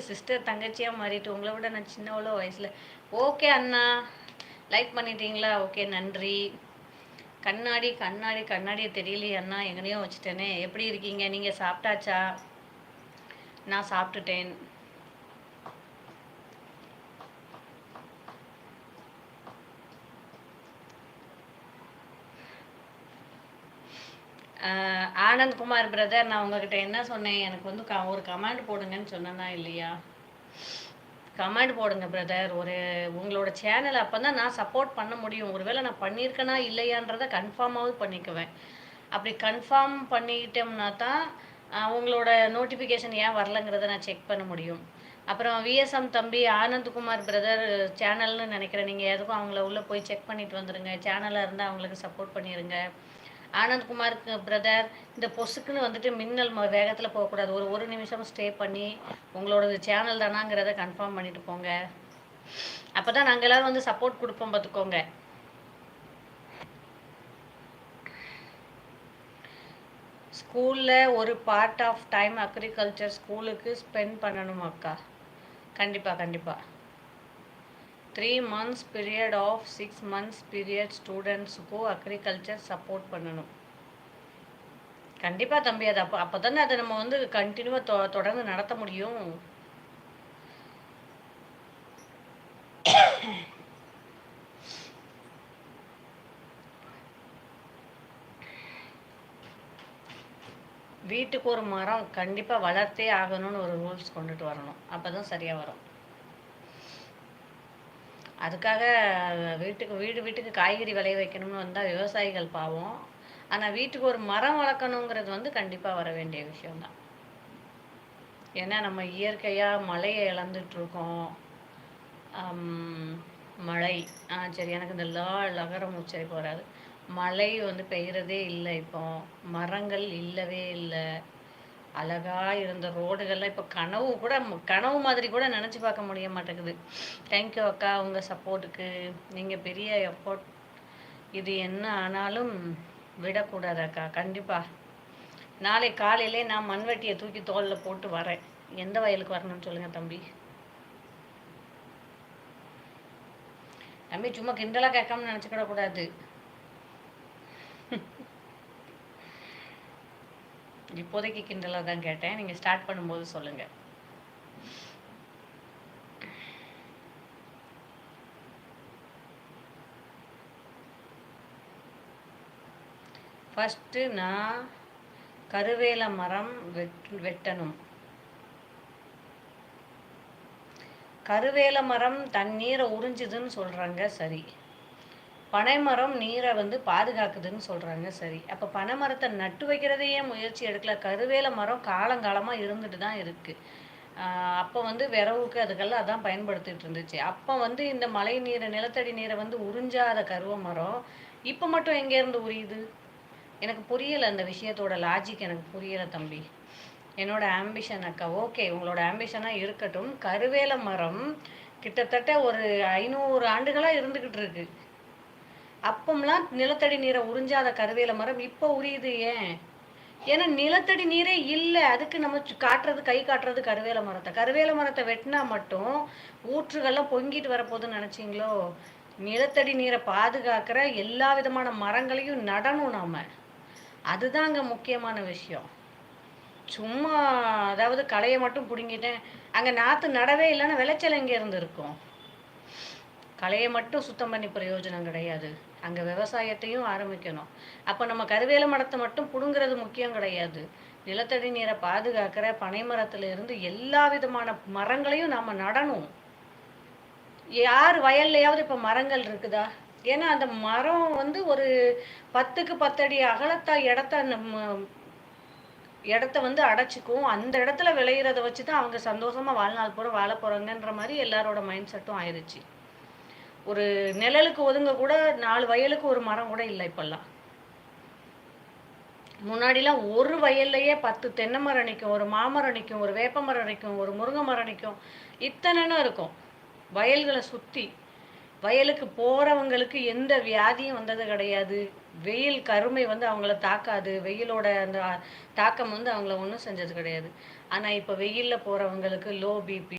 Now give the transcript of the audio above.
Sister தங்கச்சியாக மாறிட்டு உங்களை விட நான் சின்னவளோ வயசில். ஓகே அண்ணா. லைக் பண்ணிட்டீங்களா? ஓகே நன்றி. கண்ணாடி கண்ணாடி கண்ணாடியை தெரியலையே அண்ணா. எங்கனையோ வச்சுட்டேனே. எப்படி இருக்கீங்க? நீங்கள் சாப்பிட்டாச்சா? நான் சாப்பிட்டுட்டேன். ஆனந்த்குமார் ஆனந்த் குமார் பிரதர் நான் உங்ககிட்ட என்ன சொன்னேன்? எனக்கு வந்து க ஒரு கமெண்ட் போடுங்கன்னு சொன்னேன்னா இல்லையா? கமெண்ட் போடுங்க பிரதர் ஒரு உங்களோட சேனல் அப்போ தான் நான் சப்போர்ட் பண்ண முடியும். ஒருவேளை நான் பண்ணியிருக்கேனா இல்லையான்றதை கன்ஃபார்மாவது பண்ணிக்குவேன். அப்படி கன்ஃபார்ம் பண்ணிக்கிட்டோம்னா தான் உங்களோட நோட்டிஃபிகேஷன் ஏன் வரலங்கிறத நான் செக் பண்ண முடியும். அப்புறம் விஎஸ்எம் தம்பி ஆனந்த்குமார் பிரதர் சேனல்னு நினைக்கிறேன். நீங்கள் எதுக்கும் அவங்கள உள்ளே போய் செக் பண்ணிட்டு வந்துடுங்க சேனலாக இருந்தால் அவங்களுக்கு சப்போர்ட் பண்ணிடுங்க ஆனந்த்குமாருக்கு பிரதர் இந்த பொசுக்குன்னு வந்துட்டு மின்னல் வேகத்தில் போகக்கூடாது. ஒரு ஒரு நிமிஷம் ஸ்டே பண்ணி உங்களோட சேனல் தானாங்கிறத கன்ஃபார்ம் பண்ணிட்டு போங்க. அப்போ தான் நாங்கள் எல்லோரும் வந்து சப்போர்ட் கொடுப்போம் பார்த்துக்கோங்க. ஸ்கூலில் ஒரு பார்ட் ஆஃப் டைம் அக்ரிகல்ச்சர் ஸ்கூலுக்கு ஸ்பெண்ட் பண்ணணும் அக்கா கண்டிப்பாக கண்டிப்பாக three months period of six months period ஸ்டூடெண்ட்ஸுக்கும் agriculture support பண்ணணும். கண்டிப்பாக தம்பி அது அப்போ அப்போ தானே அதை நம்ம வந்து கண்டினியூவாக தொ தொடர்ந்து நடத்த முடியும். வீட்டுக்கு ஒரு மரம் கண்டிப்பாக வளர்த்தே ஆகணும்னு ஒரு ரூல்ஸ் கொண்டுட்டு வரணும். அப்போ தான் சரியாக வரும். அதுக்காக வீட்டுக்கு வீடு வீட்டுக்கு காய்கறி விளைய வைக்கணும்னு வந்தால் விவசாயிகள் பாவம். ஆனால் வீட்டுக்கு ஒரு மரம் வளர்க்கணுங்கிறது வந்து கண்டிப்பாக வர வேண்டிய விஷயம்தான். ஏன்னா நம்ம இயற்கையாக மழையை இழந்துட்டுருக்கோம். மழை. ஆ சரி எனக்கு இந்த லா லகரம் உச்சரிப்பு வராது மழை வந்து பெய்கிறதே இல்லை இப்போ. மரங்கள் இல்லவே இல்லை. அழகா இருந்த ரோடுகள்லாம் இப்போ கனவு கூட கனவு மாதிரி கூட நினச்சி பார்க்க முடிய மாட்டேங்குது. தேங்க்யூ அக்கா உங்கள் சப்போர்ட்டுக்கு நீங்கள் பெரிய எஃபோர்ட் இது என்ன ஆனாலும் விடக்கூடாது அக்கா கண்டிப்பாக நாளை காலையிலே நான் மண்வெட்டியை தூக்கி தோலில் போட்டு வரேன். எந்த வயலுக்கு வரணும்னு சொல்லுங்கள் தம்பி. தம்பி சும்மா கிண்டலாக கேட்காம நினச்சிக்கிடக்கூடாது. இப்போதைக்கு கிண்டலாக தான் கேட்டேன். நீங்கள் ஸ்டார்ட் பண்ணும்போது சொல்லுங்கள் ஃபஸ்ட்டு நான் கருவேல மரம் வெட் வெட்டணும். கருவேல மரம் தண்ணீரை உறிஞ்சுதுன்னு சொல்கிறாங்க சரி. பனைமரம் நீரை வந்து பாதுகாக்குதுன்னு சொல்கிறாங்க சரி. அப்போ பனைமரத்தை நட்டு வைக்கிறதையே முயற்சி எடுக்கல? கருவேல மரம் காலங்காலமாக இருந்துட்டு தான் இருக்குது அப்போ வந்து விரவுக்கு அதுக்கெல்லாம் அதான் பயன்படுத்திட்டு இருந்துச்சு. அப்போ வந்து இந்த மழை நீரை நிலத்தடி நீரை வந்து உறிஞ்சாத கருவ மரம் இப்போ மட்டும் எங்கேருந்து உரியுது? எனக்கு புரியலை அந்த விஷயத்தோட லாஜிக் எனக்கு புரியலை தம்பி. என்னோட ஆம்பிஷன் அக்கா ஓகே உங்களோட ஆம்பிஷனாக இருக்கட்டும். கருவேல மரம் கிட்டத்தட்ட ஒரு ஐநூறு ஆண்டுகளாக இருந்துக்கிட்டு இருக்கு. அப்பம்லாம் நிலத்தடி நீரை உறிஞ்சாத கருவேல மரம் இப்போ உரியுது ஏன்? ஏன்னா நிலத்தடி நீரே இல்லை. அதுக்கு நம்ம சு- காட்டுறது கை காட்டுறது கருவேல மரத்தை. கருவேல மரத்தை வெட்டினா மட்டும் ஊற்றுகள்லாம் பொங்கிட்டு வரப்போகுதுன்னு நினச்சிங்களோ? நிலத்தடி நீரை பாதுகாக்கிற எல்லா விதமான மரங்களையும் நடணும் நாம். அதுதான் அங்கே முக்கியமான விஷயம். சும்மா அதாவது களையை மட்டும் பிடுங்கிட்டேன். அங்கே நாற்று நடவே இல்லைன்னா விளைச்சல் எங்கே இருந்து இருக்கும்? கலையை மட்டும் சுத்தம் பண்ணி பிரயோஜனம் கிடையாது. அங்கே விவசாயத்தையும் ஆரம்பிக்கணும். அப்போ நம்ம கருவேல மரத்தை மட்டும் பிடுங்கிறது முக்கியம் கிடையாது. நிலத்தடி நீரை பாதுகாக்கிற பனை மரத்துல இருந்து எல்லா விதமான மரங்களையும் நம்ம நடணும். யார் வயல்லையாவது இப்போ மரங்கள் இருக்குதா? ஏன்னா அந்த மரம் வந்து ஒரு பத்துக்கு பத்தடி அகலத்தா இடத்த நம்ம இடத்த வந்து அடைச்சிக்கும். அந்த இடத்துல விளையிறத வச்சு தான் அவங்க சந்தோஷமா வாழ்நாள் பூரா வாழ போறாங்கன்ற மாதிரி எல்லாரோட மைண்ட் செட்டும் ஆயிடுச்சு. ஒரு நிழலுக்கு ஒதுங்க கூட நாலு வயலுக்கு ஒரு மரம் கூட இல்லை இப்பெல்லாம். முன்னாடிலாம் ஒரு வயல்லையே பத்து தென்னை மரம் நிற்கும் ஒரு மாமரம் நிற்கும் ஒரு வேப்ப மரம் நிற்கும் ஒரு முருங்கை மரம் நிற்கும். இத்தனைன்னு இருக்கும். வயல்களை சுற்றி வயலுக்கு போகிறவங்களுக்கு எந்த வியாதியும் வந்தது கிடையாது. வெயில் கருமை வந்து அவங்கள தாக்காது. வெயிலோட அந்த தாக்கம் வந்து அவங்கள ஒன்றும் செஞ்சது கிடையாது. ஆனால் இப்போ வெயிலில் போகிறவங்களுக்கு லோ பிபி